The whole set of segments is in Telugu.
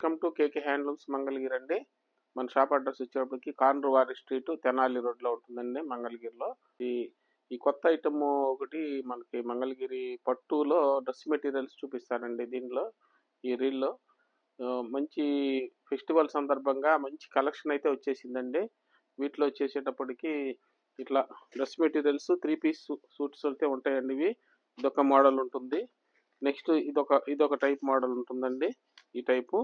Welcome to KK handlooms Mangalagiri అండి మన షాప్ అడ్రస్ వచ్చేటప్పటికి కాన్రువారి స్ట్రీట్ తెనాలి రోడ్లో ఉంటుందండి మంగళగిరిలో. ఈ ఈ కొత్త ఐటమ్ ఒకటి మనకి మంగళగిరి పట్టులో డ్రెస్ మెటీరియల్స్ చూపిస్తానండి దీనిలో ఈ రీల్లో. మంచి ఫెస్టివల్ సందర్భంగా మంచి కలెక్షన్ అయితే వచ్చేసిందండి. వీటిలో వచ్చేసేటప్పటికి ఇట్లా dress materials three piece suits అయితే ఉంటాయండి ఇవి. ఇదొక మోడల్ ఉంటుంది. నెక్స్ట్ ఇదొక ఇదొక టైప్ మోడల్ ఉంటుందండి ఈ టైపు.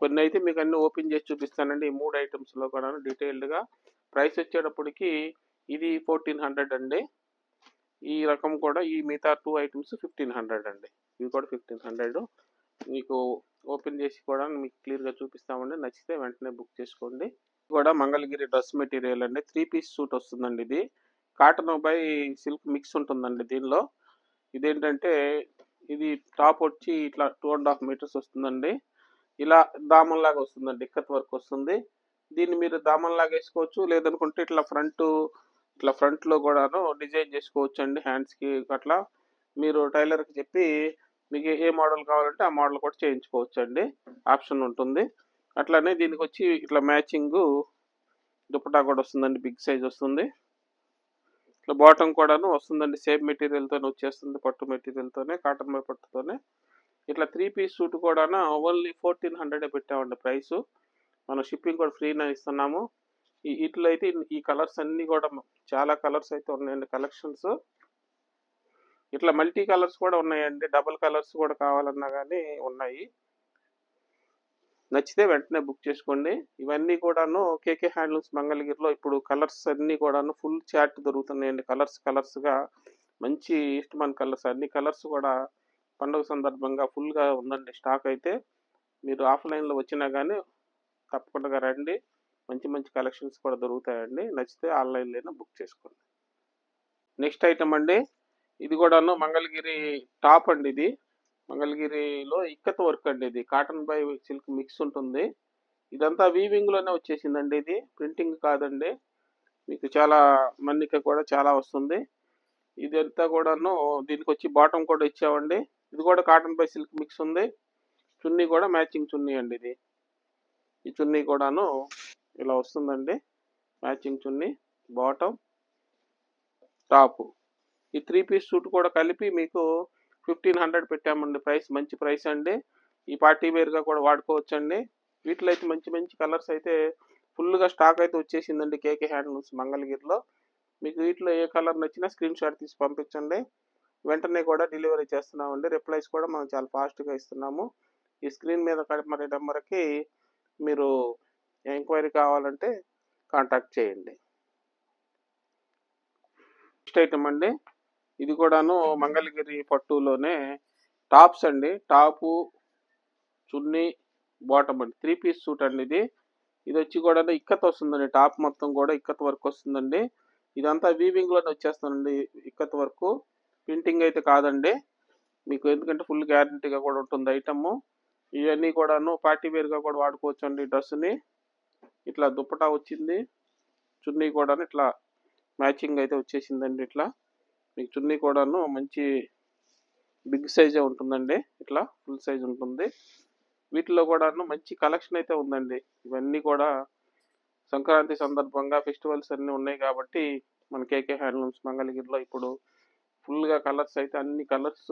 కొన్ని అయితే మీకు అన్ని ఓపెన్ చేసి చూపిస్తానండి. ఈ మూడు ఐటమ్స్లో కూడా డీటెయిల్డ్గా ప్రైస్ వచ్చేటప్పటికి ఇది ఫోర్టీన్ హండ్రెడ్ అండి. ఈ రకం కూడా ఈ మిగతా టూ ఐటమ్స్ ఫిఫ్టీన్ హండ్రెడ్ అండి. ఇవి కూడా ఫిఫ్టీన్ హండ్రెడ్. మీకు ఓపెన్ చేసి కూడా మీకు క్లియర్గా చూపిస్తామండి. నచ్చితే వెంటనే బుక్ చేసుకోండి. ఇది కూడా మంగళగిరి డ్రెస్ మెటీరియల్ అండి. త్రీ పీస్ సూట్ వస్తుందండి ఇది. కాటన్ బై సిల్క్ మిక్స్ ఉంటుందండి దీనిలో. ఇదేంటంటే ఇది టాప్ వచ్చి ఇట్లా టూ అండ్ హాఫ్ మీటర్స్ వస్తుందండి. ఇలా దామంలాగా వస్తుందండి ఇక్కత్ వర్క్ వస్తుంది. దీన్ని మీరు దామంలాగా వేసుకోవచ్చు లేదనుకుంటే ఇట్లా ఫ్రంట్ ఇట్లా ఫ్రంట్లో కూడాను డిజైన్ చేసుకోవచ్చు అండి హ్యాండ్స్కి అట్లా. మీరు టైలర్కి చెప్పి మీకు ఏ మోడల్ కావాలంటే ఆ మోడల్ కూడా చేయించుకోవచ్చు అండి ఆప్షన్ ఉంటుంది. అట్లానే దీనికి వచ్చి ఇట్లా మ్యాచింగ్ దుప్పటా కూడా వస్తుందండి బిగ్ సైజ్ వస్తుంది. ఇట్లా బాటమ్ కూడాను వస్తుందండి సేమ్ మెటీరియల్తోనే వచ్చేస్తుంది పట్టు మెటీరియల్తోనే కాటన్ బై పట్టుతోనే. ఇట్లా త్రీ పీస్ సూట్ కూడా ఓన్లీ ఫోర్టీన్ హండ్రెడ్ పెట్టామండి ప్రైస్. మనం షిప్పింగ్ కూడా ఫ్రీనే ఇస్తున్నాము. ఈ ఇట్లా అయితే ఈ కలర్స్ అన్నీ కూడా చాలా కలర్స్ అయితే ఉన్నాయండి కలెక్షన్స్. ఇట్లా మల్టీ కలర్స్ కూడా ఉన్నాయండి. డబుల్ కలర్స్ కూడా కావాలన్నా కానీ ఉన్నాయి. నచ్చితే వెంటనే బుక్ చేసుకోండి. ఇవన్నీ కూడాను కేకే హ్యాండ్లూమ్స్ మంగళగిరిలో ఇప్పుడు కలర్స్ అన్నీ కూడాను ఫుల్ చాట్ దొరుకుతున్నాయండి. కలర్స్ కలర్స్గా మంచి ఇష్టమైన కలర్స్ అన్ని కలర్స్ కూడా పండుగ సందర్భంగా ఫుల్గా ఉందండి స్టాక్ అయితే. మీరు ఆఫ్లైన్లో వచ్చినా కానీ తప్పకుండా రండి. మంచి మంచి కలెక్షన్స్ కూడా దొరుకుతాయండి. నచ్చితే ఆన్లైన్లోనే బుక్ చేసుకోండి. నెక్స్ట్ ఐటమ్ అండి. ఇది కూడాను మంగళగిరి టాప్ అండి ఇది. మంగళగిరిలో ఇక్కత్ వర్క్ అండి ఇది. కాటన్ బై సిల్క్ మిక్స్ ఉంటుంది. ఇదంతా వీవింగ్లోనే వచ్చేసిందండి ఇది. ప్రింటింగ్ కాదండి. మీకు చాలా మన్నిక కూడా చాలా వస్తుంది. ఇదంతా కూడాను దీనికి వచ్చి బాటమ్ కూడా ఇచ్చామండి. ఇది కూడా కాటన్ బై సిల్క్ మిక్స్ ఉంది. చున్నీ కూడా మ్యాచింగ్ చున్నీ అండి ఇది. ఈ చున్నీ కూడాను ఇలా వస్తుందండి. మ్యాచింగ్ చున్నీ బాటమ్ టాప్ ఈ త్రీ పీస్ సూట్ కూడా కలిపి మీకు ఫిఫ్టీన్ హండ్రెడ్ పెట్టామండి. ప్రైస్ మంచి ప్రైస్ అండి. ఈ పార్టీ వేర్గా కూడా వాడుకోవచ్చు అండి వీటిలో అయితే మంచి మంచి కలర్స్ అయితే ఫుల్గా స్టాక్ అయితే వచ్చేసిందండి కేకే హ్యాండ్లూమ్స్ మంగళగిరిలో. మీకు వీటిలో ఏ కలర్ నచ్చినా స్క్రీన్ షాట్ తీసి పంపించండి. వెంటనే కూడా డెలివరీ చేస్తున్నామండి. రిప్లైస్ కూడా మనం చాలా ఫాస్ట్గా ఇస్తున్నాము. ఈ స్క్రీన్ మీద కనపడే నెంబర్కి మీరు ఎంక్వైరీ కావాలంటే కాంటాక్ట్ చేయండి. నెక్స్ట్ ఐటమ్ అండి. ఇది కూడాను మంగళగిరి పట్టులోనే టాప్స్ అండి. టాపు చున్నీ బాటమ్ అండి. త్రీ పీస్ సూట్ అండి ఇది. ఇది వచ్చి కూడా ఇక్కత్ వస్తుందండి. టాప్ మొత్తం కూడా ఇక్కత్ వర్క్ వస్తుందండి. ఇదంతా వీవింగ్లోనే వచ్చేస్తుందండి ఇక్కత్ వర్క్. ప్రింటింగ్ అయితే కాదండి. మీకు ఎందుకంటే ఫుల్ గ్యారంటీగా కూడా ఉంటుంది ఐటమ్ ఇవన్నీ కూడాను పార్టీ వేర్గా కూడా వాడుకోవచ్చు అండి డ్రెస్ని ఇట్లా దుప్పటా వచ్చింది. చున్నీ కూడాను ఇట్లా మ్యాచింగ్ అయితే వచ్చేసిందండి ఇట్లా. మీకు చున్నీ కూడాను మంచి బిగ్ సైజే ఉంటుందండి. ఇట్లా ఫుల్ సైజ్ ఉంటుంది. వీటిలో కూడాను మంచి కలెక్షన్ అయితే ఉందండి. ఇవన్నీ కూడా సంక్రాంతి సందర్భంగా ఫెస్టివల్స్ అన్నీ ఉన్నాయి కాబట్టి మన కేకే హ్యాండ్లూమ్స్ మంగళగిరిలో ఇప్పుడు ఫుల్గా కలర్స్ అయితే అన్ని కలర్స్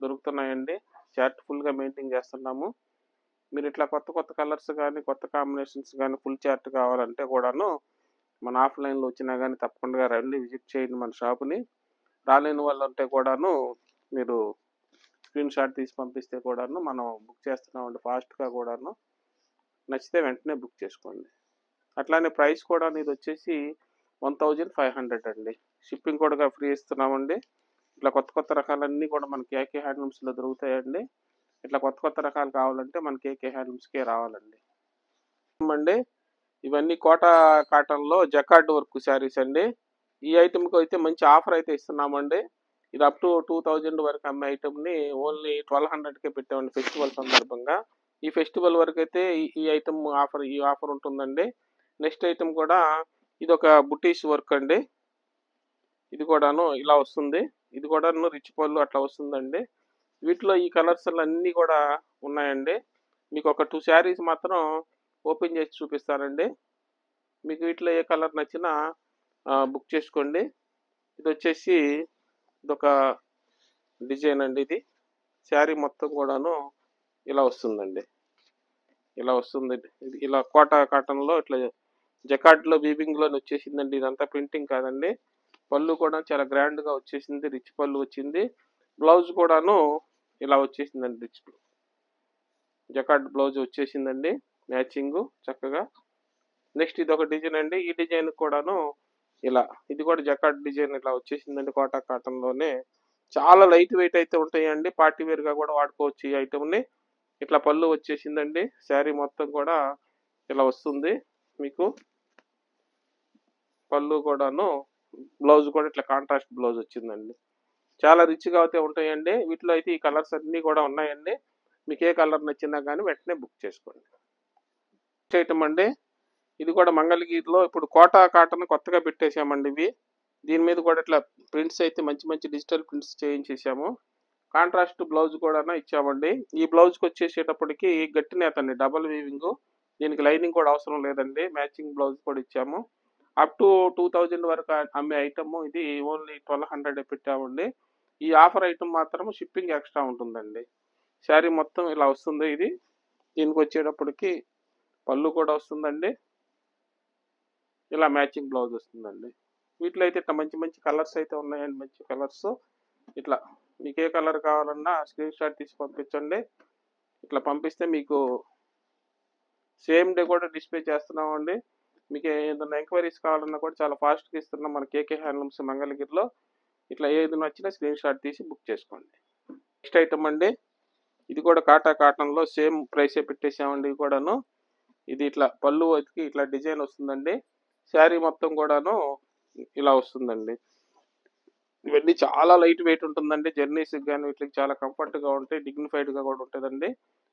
దొరుకుతున్నాయండి. చార్ట్ ఫుల్గా మెయింటైన్ చేస్తున్నాము. మీరు ఇట్లా కొత్త కొత్త కలర్స్ కానీ కొత్త కాంబినేషన్స్ కానీ ఫుల్ చార్ట్ కావాలంటే కూడాను మన ఆఫ్లైన్లో వచ్చినా కానీ తప్పకుండా రండి విజిట్ చేయండి మన షాపుని. రాలేని వాళ్ళు ఉంటే కూడాను మీరు స్క్రీన్ షాట్ తీసి పంపిస్తే కూడాను మనం బుక్ చేస్తున్నామండి ఫాస్ట్గా కూడాను. నచ్చితే వెంటనే బుక్ చేసుకోండి. అట్లానే ప్రైస్ కూడా ఇది వచ్చేసి వన్ థౌజండ్ ఫైవ్ హండ్రెడ్ అండి. షిప్పింగ్ కూడా ఫ్రీ ఇస్తున్నామండి. ఇట్లా కొత్త కొత్త రకాలన్నీ కూడా మనకి ఏకే హ్యాండ్లూమ్స్లో దొరుకుతాయండి. ఇట్లా కొత్త కొత్త రకాలు కావాలంటే మనకి ఏకే హ్యాండ్లూమ్స్కే రావాలండి. అండి ఇవన్నీ కోట కాటన్లో జకార్డ్ వర్క్ శారీస్ అండి. ఈ ఐటెంకి అయితే మంచి ఆఫర్ అయితే ఇస్తున్నామండి. ఇది అప్ టు టూ థౌజండ్ వరకు అమ్మే ఐటెంని ఓన్లీ ట్వెల్వ్ హండ్రెడ్కే పెట్టామండి ఫెస్టివల్ సందర్భంగా. ఈ ఫెస్టివల్ వరకు అయితే ఈ- ఐటెం ఐటమ్ ఆఫర్ ఈ ఆఫర్ ఉంటుందండి. నెక్స్ట్ ఐటమ్ కూడా ఇది ఒక బుటీష్ వర్క్ అండి. ఇది కూడాను ఇలా వస్తుంది. ఇది కూడాను రిచ్ పళ్ళు అట్లా వస్తుందండి. వీటిలో ఈ కలర్స్ అన్నీ కూడా ఉన్నాయండి. మీకు ఒక టూ శారీస్ మాత్రం ఓపెన్ చేసి చూపిస్తానండి. మీకు వీటిలో ఏ కలర్ నచ్చినా బుక్ చేసుకోండి. ఇది వచ్చేసి ఇదొక డిజైన్ అండి ఇది. శారీ మొత్తం కూడాను ఇలా వస్తుందండి. ఇలా వస్తుంది. ఇది ఇలా కోట కాటన్లో ఇట్లా జకాట్లో బీబింగ్లోని వచ్చేసిందండి. ఇదంతా ప్రింటింగ్ కాదండి. పళ్ళు కూడా చాలా గ్రాండ్గా వచ్చేసింది రిచ్ పళ్ళు వచ్చింది. బ్లౌజ్ కూడాను ఇలా వచ్చేసిందండి రిచ్ జకాట్ బ్లౌజ్ వచ్చేసిందండి మ్యాచింగ్ చక్కగా. నెక్స్ట్ ఇది ఒక డిజైన్ అండి ఈ డిజైన్ కూడాను ఇలా. ఇది కూడా జకాట్ డిజైన్ ఇలా వచ్చేసిందండి కోటా కాటన్లోనే. చాలా లైట్ వెయిట్ అయితే ఉంటాయండి పార్టీ వేర్గా కూడా వాడుకోవచ్చు ఈ ఐటమ్ని ఇట్లా పళ్ళు వచ్చేసిందండి శారీ మొత్తం కూడా ఇలా వస్తుంది మీకు. పళ్ళు కూడాను బ్లౌజ్ కూడా ఇట్లా కాంట్రాస్ట్ బ్లౌజ్ వచ్చిందండి. చాలా రిచ్గా అయితే ఉంటాయండి. వీటిలో అయితే ఈ కలర్స్ అన్నీ కూడా ఉన్నాయండి. మీకు ఏ కలర్ నచ్చినా కానీ వెంటనే బుక్ చేసుకోండి. చేయటం అండి. ఇది కూడా మంగళగిరిలో ఇప్పుడు కోటా కాటన్ కొత్తగా పెట్టేసామండి ఇవి. దీని మీద కూడా ఇట్లా ప్రింట్స్ అయితే మంచి మంచి డిజిటల్ ప్రింట్స్ చేయించేసాము కాంట్రాస్ట్ బ్లౌజ్ కూడా ఇచ్చామండి. ఈ బ్లౌజ్కి వచ్చేసేటప్పటికి గట్టినేతండి నేత డబల్ వీవింగ్ దీనికి లైనింగ్ కూడా అవసరం లేదండి. మ్యాచింగ్ బ్లౌజ్ కూడా ఇచ్చాము. అప్ టు టూ థౌజండ్ వరకు అమ్మే ఐటమ్. ఇది ఓన్లీ ట్వెల్వ్ హండ్రెడ్ పెట్టామండి. ఈ ఆఫర్ ఐటమ్ మాత్రం షిప్పింగ్ ఎక్స్ట్రా ఉంటుందండి. శారీ మొత్తం ఇలా వస్తుంది ఇది. దీనికి వచ్చేటప్పటికి పళ్ళు కూడా వస్తుందండి. ఇలా మ్యాచింగ్ బ్లౌజ్ వస్తుందండి. వీటిలో అయితే ఇట్లా మంచి మంచి కలర్స్ అయితే ఉన్నాయండి. మంచి కలర్స్. ఇట్లా మీకు ఏ కలర్ కావాలన్నా స్క్రీన్ షాట్ తీసి పంపించండి. ఇట్లా పంపిస్తే మీకు సేమ్ డే కూడా డిస్ప్లే చేస్తున్నామండి. మీకు ఏదైనా ఎంక్వైరీస్ కావాలన్నా కూడా చాలా ఫాస్ట్గా ఇస్తున్నాం మన కేకే హ్యాండ్లూమ్స్ మంగళగిరిలో. ఇట్లా ఏది నచ్చినా స్క్రీన్ షాట్ తీసి బుక్ చేసుకోండి. నెక్స్ట్ ఐటమ్ అండి. ఇది కూడా కాటా కాటన్లో సేమ్ ప్రైసే పెట్టేసామండి ఇది కూడాను. ఇది ఇట్లా పళ్ళు వచ్చి ఇట్లా డిజైన్ వస్తుందండి. శారీ మొత్తం కూడాను ఇలా వస్తుందండి. ఇవన్నీ చాలా లైట్ వెయిట్ ఉంటుందండి. జర్నీస్ కానీ వీటికి చాలా కంఫర్ట్గా ఉంటాయి డిగ్నిఫైడ్గా కూడా ఉంటుందండి.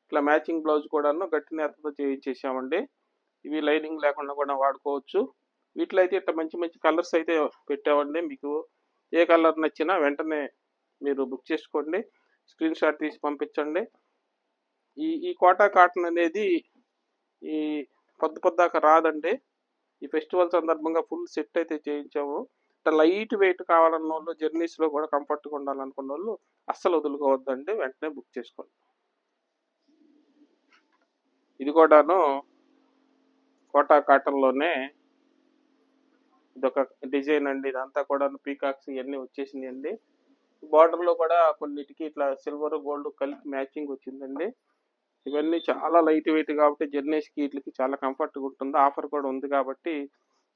ఇట్లా మ్యాచింగ్ బ్లౌజ్ కూడాను గట్టి నేతతో చేయించేసామండి. ఇవి లైనింగ్ లేకుండా కూడా వాడుకోవచ్చు. వీటిలో అయితే ఇట్లా మంచి మంచి కలర్స్ అయితే పెట్టామండి. మీకు ఏ కలర్ నచ్చినా వెంటనే మీరు బుక్ చేసుకోండి. స్క్రీన్ షాట్ తీసి పంపించండి. ఈ ఈ కోటా కాటన్ అనేది ఈ పొద్దు పొద్దాక రాదండి. ఈ ఫెస్టివల్ సందర్భంగా ఫుల్ సెట్ అయితే చేయించాము. ఇట్లా లైట్ వెయిట్ కావాలన్న వాళ్ళు జర్నీస్లో కూడా కంఫర్ట్గా ఉండాలనుకున్న వాళ్ళు అస్సలు వదులుకోవద్దండి. వెంటనే బుక్ చేసుకోండి. ఇది కూడాను కోటా కాటన్లోనే ఇదొక డిజైన్ అండి. ఇదంతా కూడా పీకాక్స్ ఇవన్నీ వచ్చేసింది అండి బార్డర్లో కూడా కొన్నిటికి ఇట్లా సిల్వర్ గోల్డ్ కలిపి మ్యాచింగ్ వచ్చిందండి. ఇవన్నీ చాలా లైట్ వెయిట్ కాబట్టి జర్నీస్కి వీటికి చాలా కంఫర్ట్గా ఉంటుంది. ఆఫర్ కూడా ఉంది కాబట్టి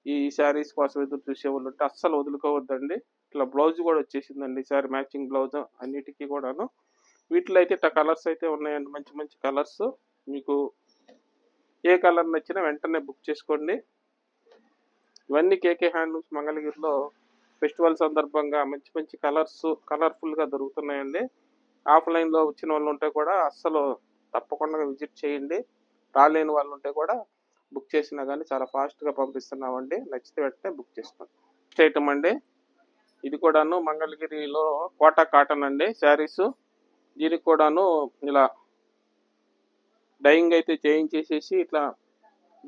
ఈ శారీస్ కోసం ఎదురు చూసే వాళ్ళు ఉంటే అస్సలు వదులుకోవద్దండి. ఇట్లా బ్లౌజ్ కూడా వచ్చేసిందండి సారీ మ్యాచింగ్ బ్లౌజ్ అన్నిటికీ కూడాను. వీటిలో అయితే ఇట్లా కలర్స్ అయితే ఉన్నాయండి. మంచి మంచి కలర్స్. మీకు ఏ కలర్ నచ్చినా వెంటనే బుక్ చేసుకోండి. ఇవన్నీ కేకే హ్యాండ్లూమ్స్ మంగళగిరిలో ఫెస్టివల్ సందర్భంగా మంచి మంచి కలర్స్ కలర్ఫుల్గా దొరుకుతున్నాయండి. ఆఫ్లైన్లో వచ్చిన వాళ్ళు ఉంటే కూడా అస్సలు తప్పకుండా విజిట్ చేయండి. రాలేని వాళ్ళు ఉంటే కూడా బుక్ చేసినా కానీ చాలా ఫాస్ట్గా పంపిస్తున్నామండి. నచ్చితే వెంటనే బుక్ చేసుకోండి. నెక్స్ట్ ఐటమ్ అండి ఇది కూడాను మంగళగిరిలో కోటా కాటన్ అండి శారీస్. దీనికి కూడాను ఇలా డైయింగ్ అయితే చేయించేసేసి ఇట్లా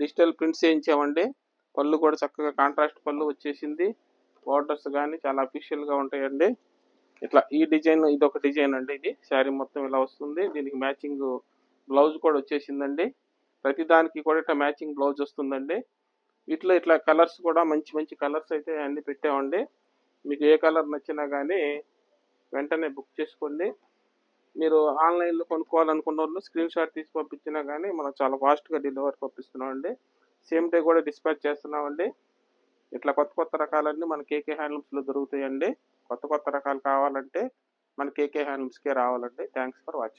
డిజిటల్ ప్రింట్స్ చేయించామండి. పళ్ళు కూడా చక్కగా కాంట్రాస్ట్ పళ్ళు వచ్చేసింది. బార్డర్స్ కానీ చాలా అఫీషియల్గా ఉంటాయండి. ఇట్లా ఈ డిజైన్ ఇది ఒక డిజైన్ అండి ఇది. శారీ మొత్తం ఇలా వస్తుంది. దీనికి మ్యాచింగ్ బ్లౌజ్ కూడా వచ్చేసిందండి. ప్రతి దానికి కూడా ఇట్లా మ్యాచింగ్ బ్లౌజ్ వస్తుందండి. వీటిలో ఇట్లా కలర్స్ కూడా మంచి మంచి కలర్స్ అయితే అన్ని పెట్టామండి. మీకు ఏ కలర్ నచ్చినా కానీ వెంటనే బుక్ చేసుకోండి. మీరు ఆన్లైన్లో కొనుక్కోవాలనుకున్న వాళ్ళు స్క్రీన్ షాట్ తీసి పంపించినా కానీ మనం చాలా ఫాస్ట్గా డెలివరీ పంపిస్తున్నామండి. సేమ్ డే కూడా డిస్పాచ్ చేస్తున్నామండి. ఇట్లా కొత్త కొత్త రకాలన్నీ మన కేకే హ్యాండ్లూమ్స్లో దొరుకుతాయండి. కొత్త కొత్త రకాలు కావాలంటే మన కేకే హ్యాండ్లూమ్స్కే రావాలండి. Thanks for watching.